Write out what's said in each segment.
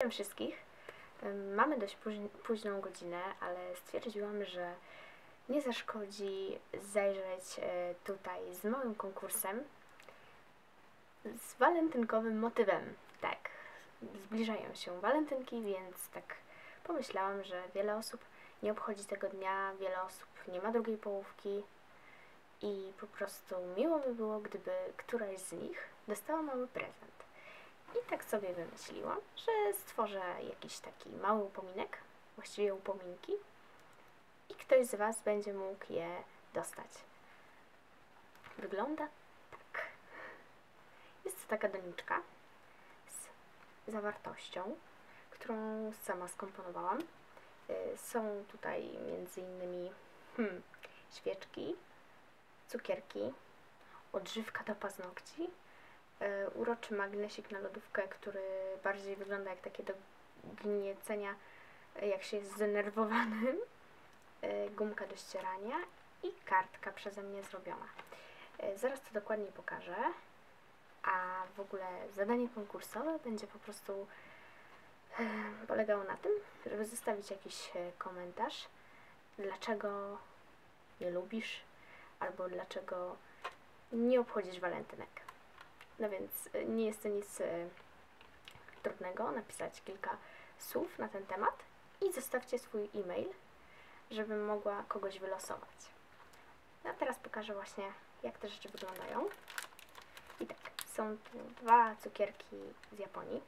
Witam wszystkich. Mamy dość późn- późną godzinę, ale stwierdziłam, że nie zaszkodzi zajrzeć e, tutaj z małym konkursem z walentynkowym motywem. Tak, zbliżają się walentynki, więc tak pomyślałam, że wiele osób nie obchodzi tego dnia, wiele osób nie ma drugiej połówki i po prostu miło by było, gdyby któraś z nich dostała mały prezent. I tak sobie wymyśliłam, że stworzę jakiś taki mały upominek, właściwie upominki, i ktoś z Was będzie mógł je dostać. Wygląda tak. Jest to taka doniczka z zawartością, którą sama skomponowałam. Y, Są tutaj między innymi hmm, świeczki, cukierki, odżywka do paznokci, uroczy magnesik na lodówkę, który bardziej wygląda jak takie do gniecenia, e, jak się jest zdenerwowanym, e, gumka do ścierania i kartka przeze mnie zrobiona. E, Zaraz to dokładnie pokażę, a w ogóle zadanie konkursowe będzie po prostu e, polegało na tym, żeby zostawić jakiś e, komentarz, dlaczego nie lubisz, albo dlaczego nie obchodzisz walentynek. No więc y, nie jest to nic y, trudnego napisać kilka słów na ten temat i zostawcie swój e-mail, żebym mogła kogoś wylosować. A teraz pokażę właśnie, jak te rzeczy wyglądają. I tak, są tu dwa cukierki z Japonii.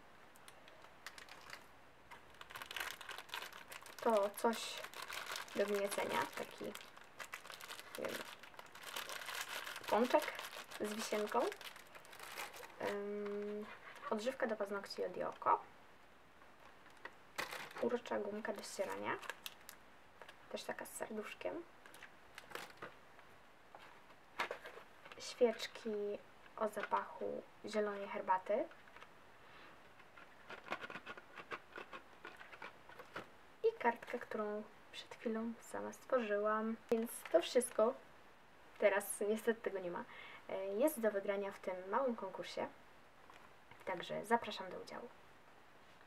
To coś do gniecenia, taki, nie wiem, pączek z wisienką. Ym, odżywka do paznokci od Joko. Urocza gumka do ścierania. Też taka z serduszkiem. Świeczki o zapachu zielonej herbaty. I kartkę, którą przed chwilą sama stworzyłam. Więc to wszystko. Teraz niestety tego nie ma jest do wygrania w tym małym konkursie. Także zapraszam do udziału.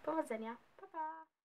Powodzenia!